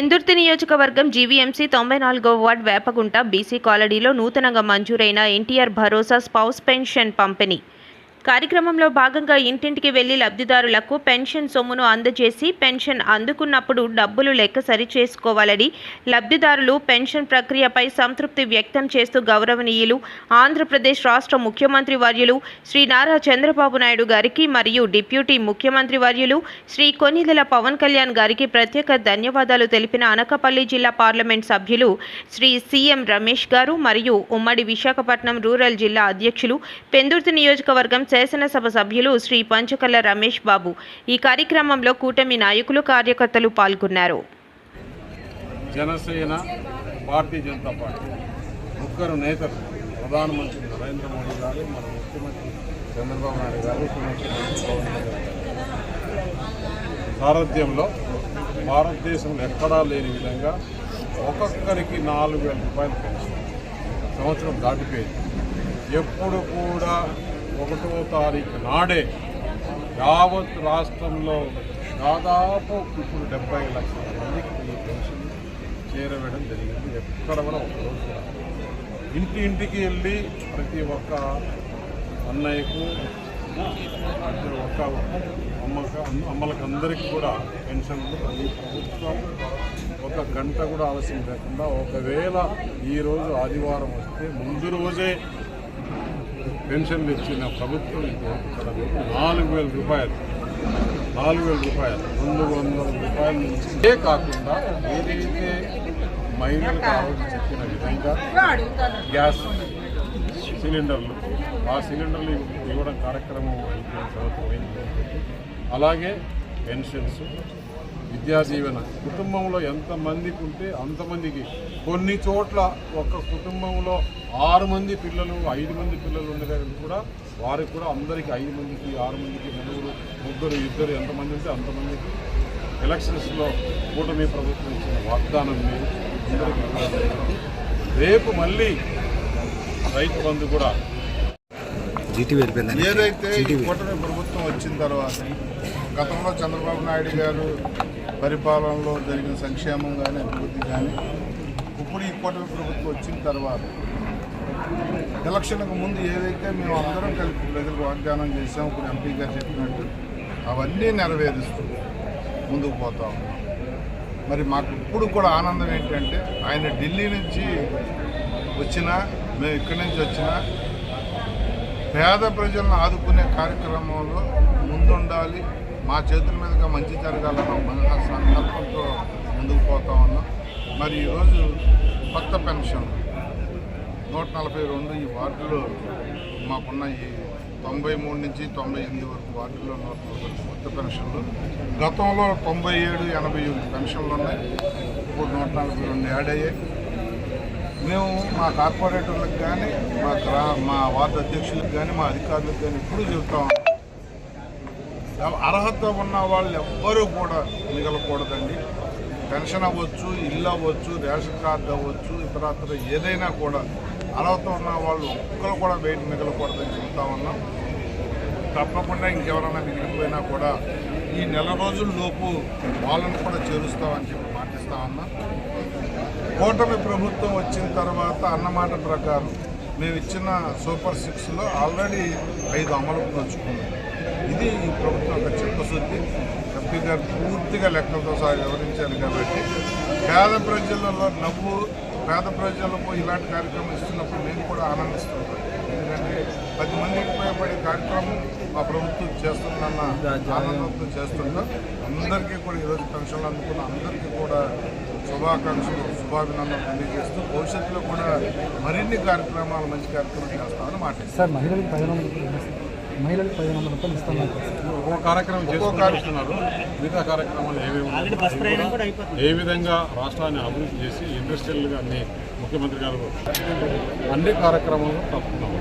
పెందుర్తి నియోజకవర్గం జీవీఎంసీ తొంభై నాలుగో వార్డ్ వేపగుంట బీసీ కాలనీలో నూతనంగా మంజూరైన ఎన్టీఆర్ భరోసా స్పౌస్ పెన్షన్ పంపిణీ. కార్యక్రమంలో భాగంగా ఇంటింటికి వెళ్ళి లబ్ధిదారులకు పెన్షన్ సొమ్మును అందజేసి పెన్షన్ అందుకున్నప్పుడు డబ్బులు లెక్క సరిచేసుకోవాలని లబ్ధిదారులు పెన్షన్ ప్రక్రియపై సంతృప్తి వ్యక్తం చేస్తూ గౌరవనీయులు ఆంధ్రప్రదేశ్ రాష్ట్ర ముఖ్యమంత్రి వర్యులు శ్రీ నారా చంద్రబాబు నాయుడు గారికి మరియు డిప్యూటీ ముఖ్యమంత్రి వర్యులు శ్రీ కొన్నిదెల పవన్ కళ్యాణ్ గారికి ప్రత్యేక ధన్యవాదాలు తెలిపిన అనకపల్లి జిల్లా పార్లమెంట్ సభ్యులు శ్రీ సీఎం రమేష్ గారు మరియు ఉమ్మడి విశాఖపట్నం రూరల్ జిల్లా అధ్యక్షులు పెందుర్తి నియోజకవర్గం శాసనసభ సభ్యులు శ్రీ పంచకల్ల రమేష్ బాబు. ఈ కార్యక్రమంలో కూటమి నాయకులు కార్యకర్తలు పాల్గొన్నారు. జనసేన భారతీయ జనతా పార్టీ. ముగ్గురు నేతలు ప్రధానమంత్రి నరేంద్ర మోడీ గారు మన ముఖ్యమంత్రి చంద్రబాబు నాయుడు గారు. సారథ్యంలో భారతదేశంలో ఎక్కడా లేని విధంగా ఒక్కొక్కరికి నాలుగు వేల రూపాయలు పెన్షన్. సంవత్సరం దాటిపోయింది. ఎప్పుడు కూడా ఒకటో తారీఖు నాడే యావత్ రాష్ట్రంలో దాదాపు ఇప్పుడు డెబ్బై లక్షల మందికి ఈ పెన్షన్ చేరవేయడం జరిగింది. ఎక్కడ కూడా ఒకరోజు ఇంటి ఇంటికి వెళ్ళి ప్రతి ఒక్క అన్నయ్యకు ప్రతి ఒక్క అమ్మక అమ్మలకు అందరికీ కూడా పెన్షన్లు ఈ ప్రభుత్వం ఒక గంట కూడా ఆలస్యం లేకుండా ఒకవేళ ఈరోజు ఆదివారం వస్తే ముందు రోజే పెన్షన్లు ఇచ్చిన ప్రభుత్వం నాలుగు వేల రూపాయలు. నాలుగు వేల రూపాయలు. రెండు వందల రూపాయల నుంచి ఇదే కాకుండా ఏదైతే మహిళలు కావాలని చెప్పిన విధంగా గ్యాస్ సిలిండర్లు ఆ సిలిండర్లు ఇవ్వడం కార్యక్రమం అయిపోయిన తర్వాత అలాగే పెన్షన్స్. విద్యా దీవెన కుటుంబంలో ఎంతమందికి ఉంటే అంతమందికి. కొన్ని చోట్ల ఒక కుటుంబంలో ఆరు మంది పిల్లలు ఐదు మంది పిల్లలు ఉండేది కూడా వారికి కూడా అందరికీ ఐదు మందికి ఆరు మందికి నలుగురు ముగ్గురు ఇద్దరు ఎంతమంది ఉంటే అంతమందికి ఎలక్షన్స్లో కూటమి ప్రభుత్వం ఇచ్చిన వాగ్దానం. రేపు మళ్ళీ రైతు బంధు కూడా ఏదైతే కూటమి ప్రభుత్వం వచ్చిన తర్వాత గతంలో చంద్రబాబు నాయుడు గారు పరిపాలనలో జరిగిన సంక్షేమం కానీ అభివృద్ధి కానీ ఇప్పుడు ఈ కూటమి ప్రభుత్వం వచ్చిన తర్వాత ఎలక్షన్కు ముందు ఏదైతే మేము అందరం కలిపి ప్రజలకు వాగ్దానం చేసాం ఇప్పుడు ఎంపీ గారు చెప్పినట్టు అవన్నీ నెరవేరుస్తూ ముందుకు పోతాం మరి మాకు ఇప్పుడు కూడా ఆనందం ఏంటంటే ఆయన ఢిల్లీ నుంచి వచ్చినా మేము ఇక్కడి నుంచి వచ్చినా పేద ప్రజలను ఆదుకునే కార్యక్రమంలో ముందుండాలి. మా చేతుల మీదుగా మంచి జరగాలన్న మన సంకల్పంతో ముందుకు పోతా ఉన్నాం. మరి ఈరోజు కొత్త పెన్షన్ నూట నలభై రెండు ఈ వార్డులో మాకున్న ఈ తొంభై మూడు నుంచి తొంభై ఎనిమిది వరకు వార్డులో నూట నలభై కొత్త పెన్షన్లు. గతంలో తొంభై ఏడు ఎనభై ఎనిమిది పెన్షన్లు ఉన్నాయి. ఇప్పుడు నూట నలభై రెండు యాడ్ అయ్యాయి. మేము మా కార్పొరేటర్లకు కానీ మా గ్రా మా వార్డు అధ్యక్షులకు కానీ మా అధికారులకు కానీ ఎప్పుడు ఉన్నాం. అర్హత ఉన్న వాళ్ళు ఎవ్వరూ కూడా మిగలకూడదండి. పెన్షన్ అవ్వచ్చు ఇల్లు అవ్వచ్చు రేషన్ కార్డు అవ్వచ్చు ఇతరత్ర ఏదైనా కూడా అర్హత ఉన్న వాళ్ళు ఒక్కరు కూడా బయట మిగలకూడదని చెబుతా ఉన్నాం. తప్పకుండా ఇంకెవరైనా మిగిలిపోయినా కూడా ఈ నెల రోజుల లోపు వాళ్ళని కూడా చేరుస్తామని చెప్పి మాటిస్తా ఉన్నాం. కూటమి ప్రభుత్వం వచ్చిన తర్వాత అన్నమాట ప్రకారం మేము ఇచ్చిన సూపర్ సిక్స్లో ఆల్రెడీ ఐదు అమలు నొచ్చుకున్నాం ఇది ఈ ప్రభుత్వం యొక్క చిత్తశుద్ధి. ఎంపీ గారు పూర్తిగా లెక్కలతో సహా వివరించారు కాబట్టి పేద ప్రజలలో నవ్వు పేద ప్రజలకు ఇలాంటి కార్యక్రమం ఇస్తున్నప్పుడు మేము కూడా ఆనందిస్తుంటాం ఎందుకంటే పది మందికి ఉపయోగపడే కార్యక్రమం మా ప్రభుత్వం చేస్తుందన్న ఆనందంతో చేస్తుంటాం అందరికీ కూడా ఈరోజు పెన్షన్లు అందుకున్న అందరికీ కూడా శుభాకాంక్షలు శుభాభినందనలు తెలియజేస్తూ భవిష్యత్తులో కూడా మరిన్ని కార్యక్రమాలు మంచి కార్యక్రమాలు చేస్తామని మాట సార్ మహిళలకు పదిహేను వందల రూపాయలు ఇస్తారు. మహిళలకు పదిహేను వందల రూపాయలు ఇస్తున్నారు ఒక్కో కార్యక్రమం చేసుకుంటున్నారు మిగతా కార్యక్రమాలు ఉన్నాయో ఏ విధంగా రాష్ట్రాన్ని అభివృద్ధి చేసి ఇండస్ట్రియల్గా అన్ని ముఖ్యమంత్రి గారు. అన్ని కార్యక్రమాలను తప్పుకున్నాము